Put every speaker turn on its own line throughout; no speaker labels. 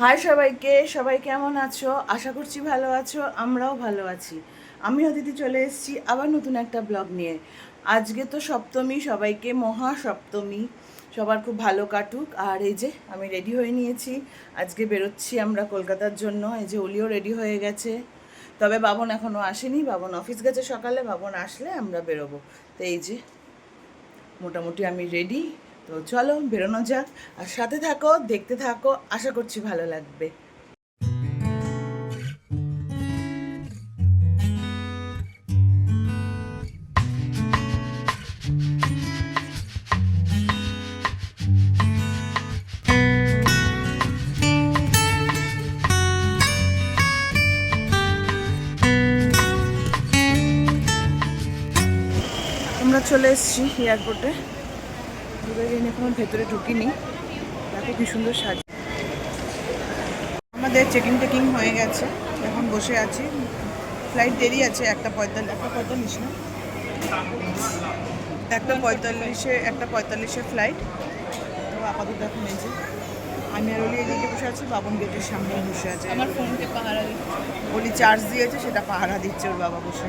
High সবাইকে, সবাই কেমন আছো? আশা করছি ভালো আছো, আমরাও ভালো আছি। আমি অদিতি চলে এসেছি আবার নতুন একটা ব্লগ নিয়ে। আজকে তো সপ্তমী, সবাইকে মহা সপ্তমী। সবার খুব ভালো কাটুক। আর এই যে, আমি রেডি হয়ে নিয়েছি। আজকে বেরোচ্ছি আমরা কলকাতার জন্য। এই যে, অলিও রেডি হয়ে গেছে। তবে বাবন এখনও আসেনি। বাবন অফিস গেছে সকালে, বাবন আসলে আমরা বেরোবো। তো এই যে, মোটামুটি আমি রেডি তো চলো বেরোনো যাক আর সাথে থাকো, দেখতে থাকো, আশা করছি ভালো লাগবে। আমরা চলে এসেছি এয়ারপোর্টে এবার এনে কোনো ভেতরে ঢুকিনি। দেখো কি সুন্দর সাজ আমাদের চেকিং টেকিং হয়ে গেছে। এখন বসে আছি। ফ্লাইট দেরি আছে একটা পঁয়তাল্লিশ একটা পঁয়তাল্লিশ না? একটা পঁয়তাল্লিশে একটা পঁয়তাল্লিশে ফ্লাইট তো আপাতত এখন এই যে আমি আর ওলি এদিকে বসে আছি বাবন গেটের সামনে বসে আছে।
আমার ফোনকে পাহারা দিচ্ছে।
ওলি চার্জ দিয়েছে সেটা পাহারা দিচ্ছে ওর বাবা বসে।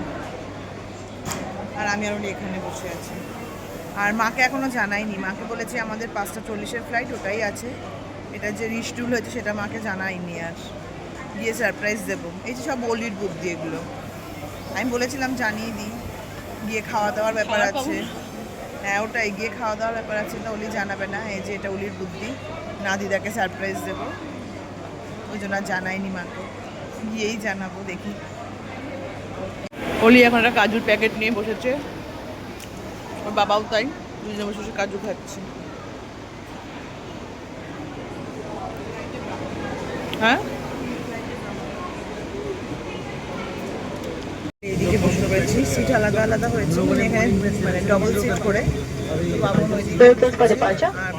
আর আমি আর ওলি এখানে বসে আছি। আর মাকে এখনও জানাইনি। মাকে বলেছি আমাদের পাঁচটা চল্লিশের ফ্লাইট ওটাই আছে। এটা যে রিস্টুল হয়েছে সেটা মাকে জানাইনি আর। গিয়ে সারপ্রাইজ দেবো। এই যে সব বলির বুদ্ধি এগুলো। আমি বলেছিলাম জানিয়ে দিই। গিয়ে খাওয়া দাওয়ার ব্যাপার আছে। হ্যাঁ ওটাই। গিয়ে খাওয়া দাওয়ার ব্যাপার আছে না ওলি জানাবে না। এই যে এটা উলির বুদ্ধি না দিদাকে সারপ্রাইজ দেবো। ওই জন্য আর জানাইনি মাকে। গিয়েই জানাব দেখি। অলি এখন একটা কাজুর প্যাকেট নিয়ে বসেছে। ওর বাবাও তাই দুজনে বসে বসে কাজু খাচ্ছি হ্যাঁ এদিকে বসে রয়েছি সিট আলাদা আলাদা হয়েছে মানে এখানে মানে ডবল সিট করে বাবন ওইদিকে. আর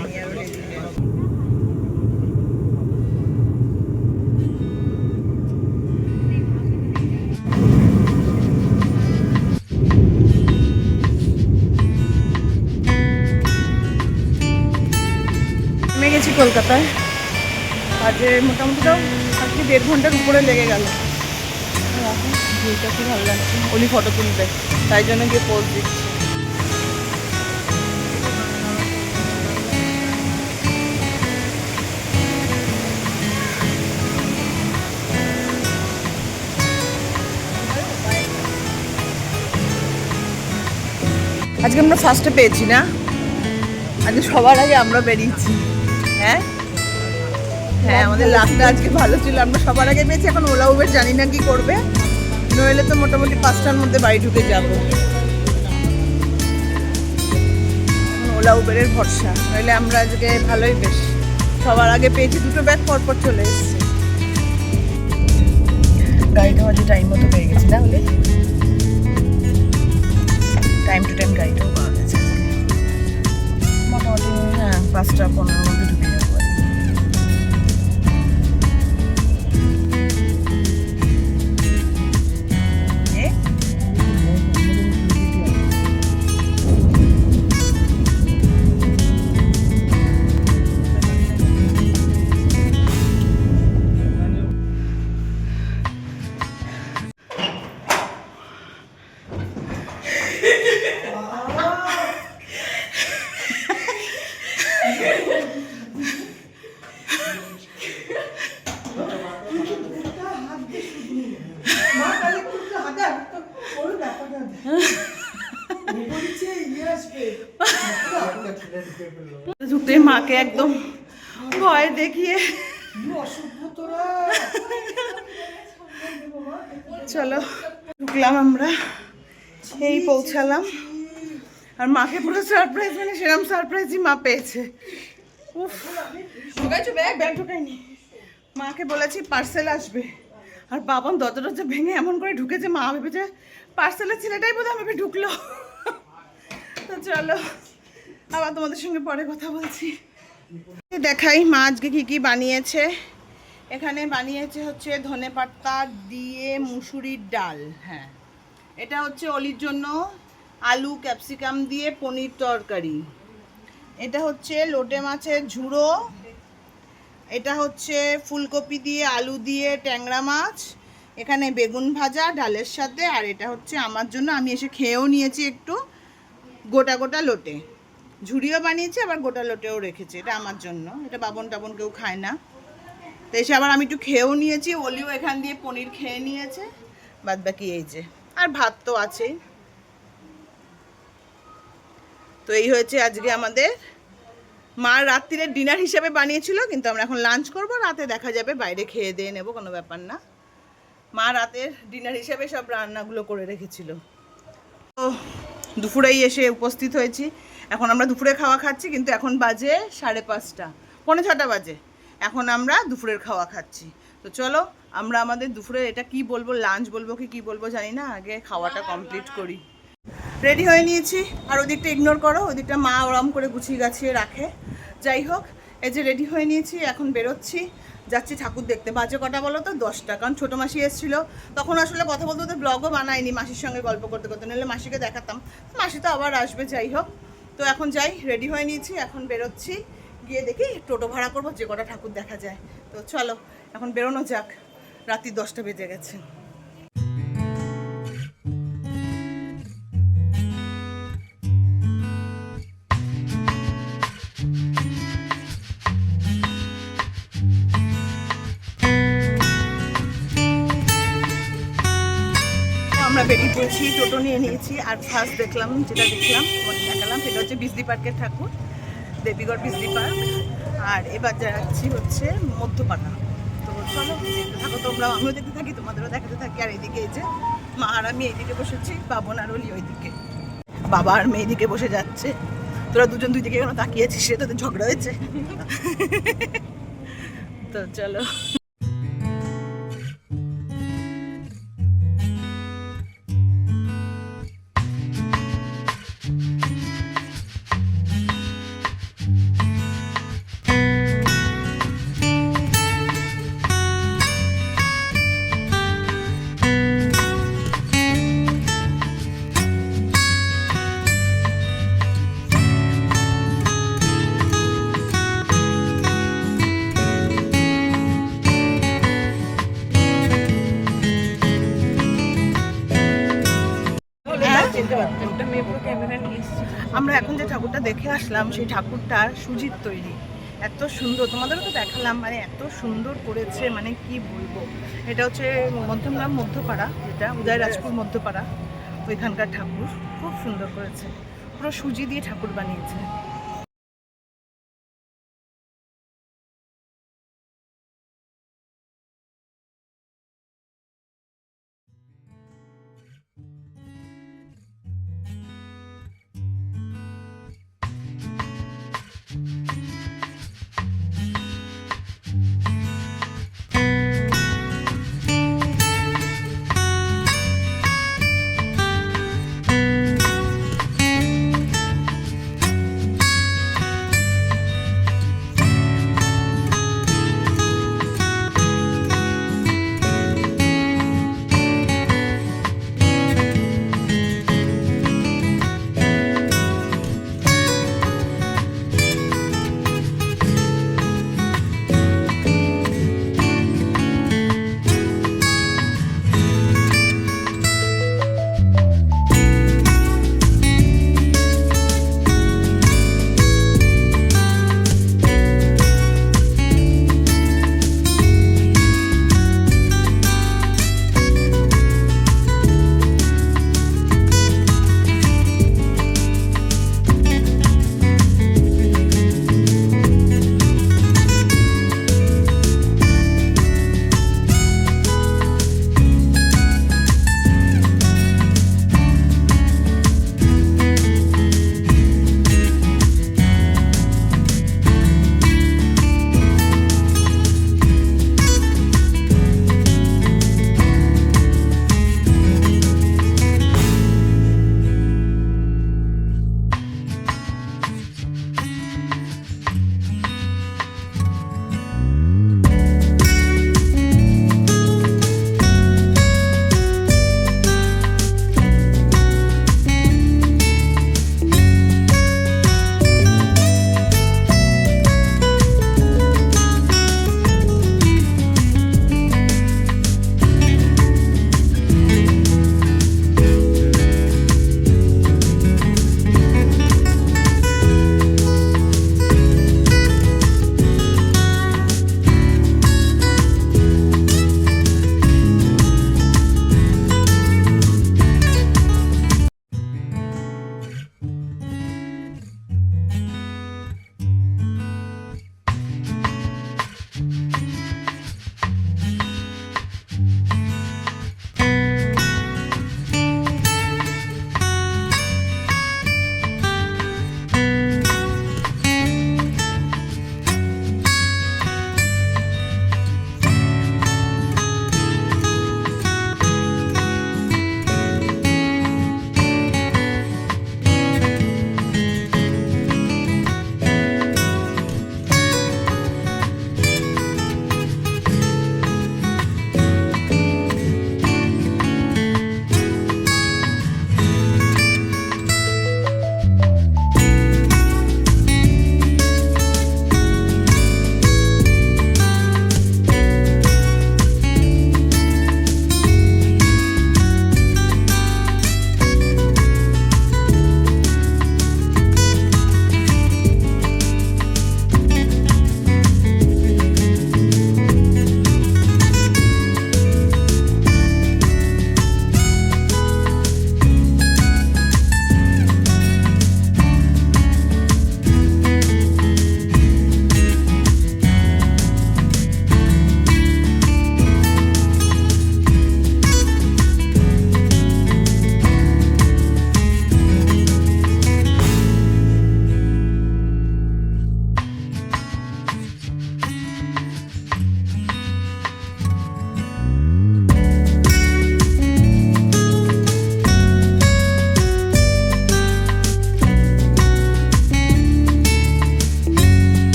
কলকাতায়। আজকে মোটামুটি তাও আজকে দেড় ঘণ্টার উপরে লেগে গেল। ভিউটা খুব ভালো লাগছে? ওলি ফটো তুলবে তাই জন্য গিয়ে পোজ দিচ্ছি। আজকে আমরা ফার্স্টে পেয়েছি না? আজকে সবার আগে আমরা বেরিয়েছি। হ্যাঁ? হ্যাঁ আমাদের লাকটা আজকে ভালো ছিল আমরা সবার আগে পেয়েছি এখন ওলা উবের জানি না কি করবে। নইলে তো মোটামুটি পাঁচটার মধ্যে বাড়ি ঢুকে যাব। ওলা উবেরের ভরসা নইলে আমরা আজকে ভালোই বেশ। সবার আগে পেয়েছি দুটো ব্যাগ পরপর চলে এসেছে। গাড়িটা হয়তো টাইম মতো পেয়ে গেছি না হলে? টাইম টু টাইম গাড়িটাও পাওয়া গেছে। মোটামুটি হ্যাঁ পাঁচটা পনেরোর মধ্যে ঢুকে ঢুকতে মাকে একদম ভয় দেখিয়ে। চলো ঢুকলাম আমরা। এই পৌঁছালাম। আর মাকে পুরো সারপ্রাইজ মানে সেরকম সারপ্রাইজই মা পেয়েছে। উফ ঢুকাইছো ব্যাগ ব্যাগ ঢুকাইনি। মাকে বলেছি পার্সেল আসবে। আর বাবন দরজা দরজা ভেঙে এমন করে ঢুকেছে, মা ভেবেছে পার্সেলের ছেলেটাই বোধ ভেবে ঢুকলো। তো চলো, আবার তোমাদের সঙ্গে পরে কথা বলছি। দেখাই মা আজকে কী কি বানিয়েছে। এখানে বানিয়েছে হচ্ছে ধনে পাতা দিয়ে মুসুরির ডাল হ্যাঁ। এটা হচ্ছে অলির জন্য আলু, ক্যাপসিকাম দিয়ে পনির তরকারি। এটা হচ্ছে লোটে মাছের ঝুড়ো এটা হচ্ছে ফুলকপি দিয়ে, আলু দিয়ে, ট্যাংরা মাছ, এখানে বেগুন ভাজা, ডালের সাথে, আর এটা হচ্ছে আমার জন্য। আমি এসে খেয়েও নিয়েছি একটু, গোটা গোটা লোটে। ঝুড়িও বানিয়েছি, আবার গোটা লোটেও রেখেছি। এটা আমার জন্য। এটা বাবন টাবন কেউ খায় না। তো এসে আবার আমি একটু খেয়েও নিয়েছি, ওলিও এখান দিয়ে পনির খেয়ে নিয়েছে। বাদ বাকি এই যে। আর ভাত তো আছেই। তো এই হয়েছে আজকে আমাদের মা রাত্রিরে ডিনার হিসেবে বানিয়েছিল কিন্তু আমরা এখন লাঞ্চ করব রাতে দেখা যাবে বাইরে খেয়ে দিয়ে নেব কোনো ব্যাপার না। মা রাতের ডিনার হিসেবে সব রান্নাগুলো করে রেখেছিল। তো দুপুরেই এসে উপস্থিত হয়েছি। এখন আমরা দুপুরে খাওয়া খাচ্ছি কিন্তু এখন বাজে সাড়ে পাঁচটা পৌনে ছটা বাজে। এখন আমরা দুপুরের খাওয়া খাচ্ছি। তো চলো আমরা আমাদের দুপুরে এটা কি বলব লাঞ্চ বলব কি কি বলব জানি না আগে খাওয়াটা কমপ্লিট করি। রেডি হয়ে নিয়েছি। আর ওদিকটা ইগনোর করো, ওদিকটা মা ওরম করে গুছিয়ে গাছিয়ে রাখে। যাই হোক, এই যে রেডি হয়ে নিয়েছি, এখন বেরোচ্ছি। যাচ্ছি ঠাকুর দেখতে। বাজে কটা বলো তো? দশটা। কারণ ছোটো মাসি এসেছিল। তখন আসলে কথা বলতে বলতে ব্লগও বানায়নি মাসির সঙ্গে গল্প করতে করতে। নাহলে মাসিকে দেখাতাম। মাসি তো আবার আসবে, যাই হোক। তো এখন যাই রেডি হয়ে নিয়েছি, এখন বেরোচ্ছি। গিয়ে দেখি টোটো ভাড়া করব, যে কটা ঠাকুর দেখা যায়। তো চলো, এখন বেরোনো যাক। রাত্রি দশটা বেজে গেছে। টোটো নিয়ে নিয়েছি। আর ফার্স্ট দেখলাম, যেটা দেখলাম দেখালাম, সেটা হচ্ছে বিজলি পার্কের ঠাকুর, দেবীগড় বিজলি পার্ক। আর এবার যাচ্ছি হচ্ছে মধ্যপাড়া। তো চলো থাকো তোমরা আমিও দেখতে থাকি, তোমাদেরও দেখাতে থাকি। আর এদিকে এই যে মা আর আমি এইদিকে বসেছি, বাবন আর অলি ওইদিকে বাবা আর মেয়ে এদিকে বসে যাচ্ছে। তোরা দুজন দুই দিকে কেন তাকিয়েছিস সে তোদের ঝগড়া হয়েছে। তো চলো। দেখে আসলাম সেই ঠাকুরটা সুজিত তৈরি। এত সুন্দর, তোমাদেরও তো দেখালাম মানে এত সুন্দর করেছে মানে কি বলব? এটা হচ্ছে মধ্যমগ্রাম মধ্যপাড়া, যেটা উদয়রাজপুর মধ্যপাড়া, ওইখানকার ঠাকুর। খুব সুন্দর করেছে। পুরো সুজি দিয়ে ঠাকুর বানিয়েছে।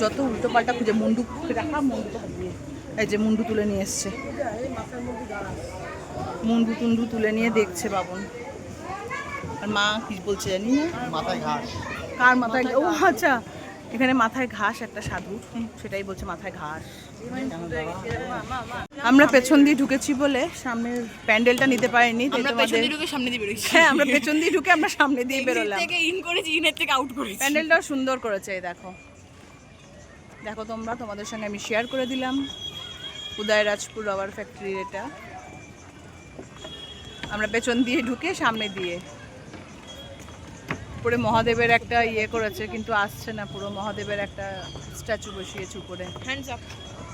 যত উল্টো পাল্টা খুঁজে মুন্ডু রাখা মুন্ডুটা এই যে মুন্ডু তুলে নিয়ে এসছে। মুন্ডু টুন্ডু তুলে নিয়ে দেখছে বাবন। আর মা কি বলছে জানি না?
মাথায় ঘাস।
কার মাথায় ও আচ্ছা এখানে মাথায় ঘাস একটা সাধু। হুম, সেটাই বলছে মাথায় ঘাস। আমরা পেছন দিয়ে ঢুকেছি বলে সামনের প্যান্ডেলটা নিতে পারিনি
আমরা পেছন দিয়ে ঢুকে সামনে দিয়ে বেরোচ্ছি।
হ্যাঁ আমরা পেছন দিয়ে ঢুকে আমরা সামনে দিয়ে বেরোলাম।
থেকে ইন করেছি ইনের থেকে আউট করেছি।
প্যান্ডেলটাও সুন্দর করেছে এই দেখো। দেখো তোমরা তোমাদের সঙ্গে আমি শেয়ার করে দিলাম। উদয় রাজপুর রাবার ফ্যাক্টরির এটা। আমরা পেছন দিয়ে ঢুকে সামনে দিয়ে। উপরে মহাদেবের একটা ইয়ে করেছে কিন্তু আসছে না। পুরো মহাদেবের একটা স্ট্যাচু বসিয়েছে উপরে।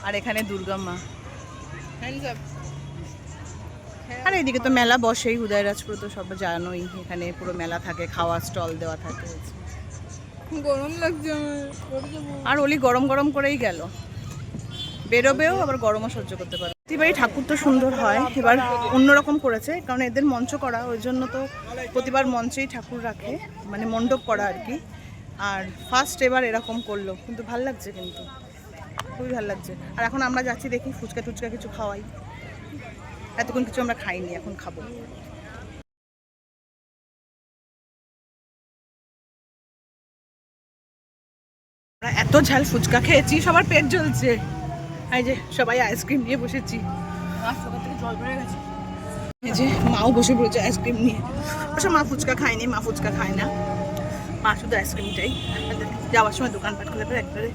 আর এখানে দুর্গা মা। আর এইদিকে তো মেলা বসেই উদয়রাজপুর তো সব জানোই। এখানে পুরো মেলা থাকে খাওয়া স্টল দেওয়া থাকে।
গরম লাগছে
আর ওলি গরম গরম করেই গেল। বেরোবেও আবার গরমও সহ্য করতে পারে। প্রতিবারই ঠাকুর তো সুন্দর হয়, এবার অন্যরকম করেছে, কারণ এদের মঞ্চ করা, ওই জন্য তো প্রতিবার মঞ্চেই ঠাকুর রাখে মানে মণ্ডপ করা আর কি। আর ফার্স্ট এবার এরকম করল, কিন্তু ভালো লাগছে কিন্তু। খুবই ভালো লাগছে। আর এখন আমরা যাচ্ছি দেখি ফুচকা টুচকা কিছু খাওয়াই। এতক্ষণ কিছু আমরা খাইনি, এখন খাব। এত ঝাল ফুচকা খেয়েছি সবার পেট জ্বলছে। এই যে সবাই আইসক্রিম নিয়ে বসেছি। এই যে মাও বসে পড়েছে আইসক্রিম নিয়ে। অবশ্য মা ফুচকা খায়নি মা ফুচকা খায় না। মা শুধু আইসক্রিমটাই। যাওয়ার সময় দোকানপাট খুলে পরে একবারে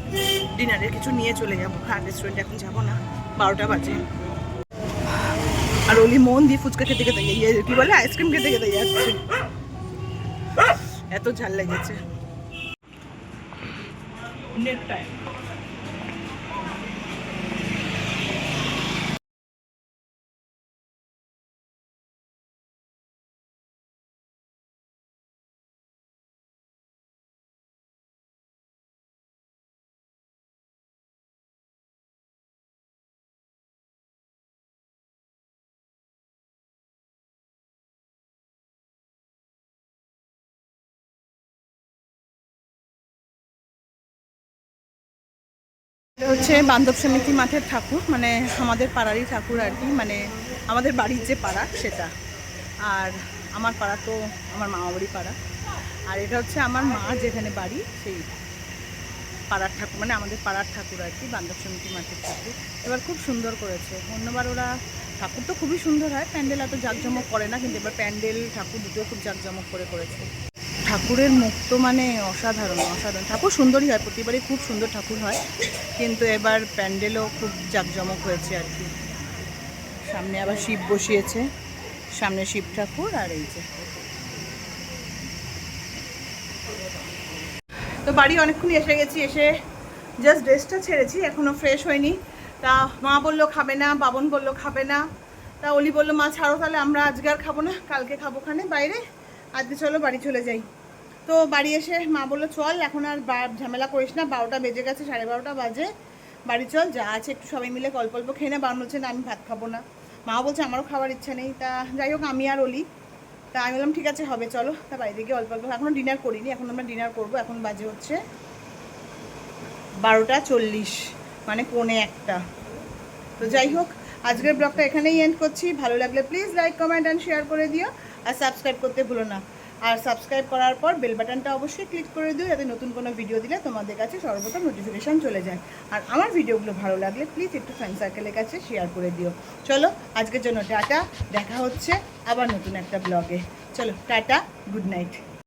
ডিনারের কিছু নিয়ে চলে যাব। আর রেস্টুরেন্টে এখন যাব না বারোটা বাজে। আর ওলি মন দিয়ে ফুচকা খেতে খেতে ইয়ে কি বলে আইসক্রিম খেতে খেতে যাচ্ছে। এত ঝাল লেগেছে। নেট টাইম এটা হচ্ছে বান্ধব সমিতি মাঠের ঠাকুর মানে আমাদের পাড়ারই ঠাকুর আর কি মানে আমাদের বাড়ির যে পাড়া সেটা। আর আমার পাড়া তো আমার মামা বাড়ি পাড়া। আর এটা হচ্ছে আমার মা যেখানে বাড়ি, সেই পাড়ার ঠাকুর মানে আমাদের পাড়ার ঠাকুর আর কি, বান্ধব সমিতি মাঠের ঠাকুর। এবার খুব সুন্দর করেছে। অন্যবার ওরা, ঠাকুর তো খুবই সুন্দর হয়, প্যান্ডেল এত জাঁকজমক করে না, কিন্তু এবার প্যান্ডেল, ঠাকুর দুটো খুব জাঁকজমক করে করেছে। ঠাকুরের মুখ তো মানে অসাধারণ অসাধারণ। ঠাকুর সুন্দরই হয়, প্রতিবারই খুব সুন্দর ঠাকুর হয়। কিন্তু এবার প্যান্ডেলও খুব জাঁকজমক হয়েছে আর কি। সামনে আবার শিব বসিয়েছে, সামনে শিব ঠাকুর আর এই যে। তো বাড়ি অনেকক্ষণ এসে গেছি, এসে জাস্ট ড্রেসটা ছেড়েছি এখনও ফ্রেশ হয়নি। তা মা বলল খাবে না, বাবন বলল খাবে না। তা অলি বলল, মা ছাড়ো তাহলে, আমরা আজকে আর খাব না, কালকে খাব খানে বাইরে। আজকে চলো বাড়ি চলে যাই। তো বাড়ি এসে মা বলল, চল, এখন আর ঝামেলা করিস না, বারোটা বেজে গেছে, সাড়ে বারোটা বাজে। বাড়ি চল, যা আছে একটু সবাই মিলে গল্প অল্প খেয়ে না। বারণ হচ্ছে না, আমি ভাত খাব না। মা বলছে, আমারও খাওয়ার ইচ্ছা নেই। তা যাই হোক, আমি আর অলি। তা আমি বললাম, ঠিক আছে, হবে, চলো। তা বাইরে গিয়ে অল্প অল্প এখনও ডিনার করিনি, এখন আমরা ডিনার করব, এখন বাজে হচ্ছে বারোটা চল্লিশ মানে পৌনে একটা। তো যাই হোক, আজকের ব্লগটা এখানেই এন্ড করছি। ভালো লাগলে please like comment and share করে দিও। আর সাবস্ক্রাইব করতে ভুলো না। আর সাবস্ক্রাইব করার পর বেল বাটনটা অবশ্যই ক্লিক করে দিও, যাতে নতুন কোনো ভিডিও দিলে তোমাদের কাছে সর্বপ্রথম নোটিফিকেশান চলে যায়। আর আমার ভিডিওগুলো ভালো লাগলে প্লিজ একটু ফ্রেন্ড সার্কেলের কাছে শেয়ার করে দিও। চলো, আজকের জন্য টাটা, দেখা হচ্ছে আবার নতুন একটা ব্লগে চলো, টাটা গুড নাইট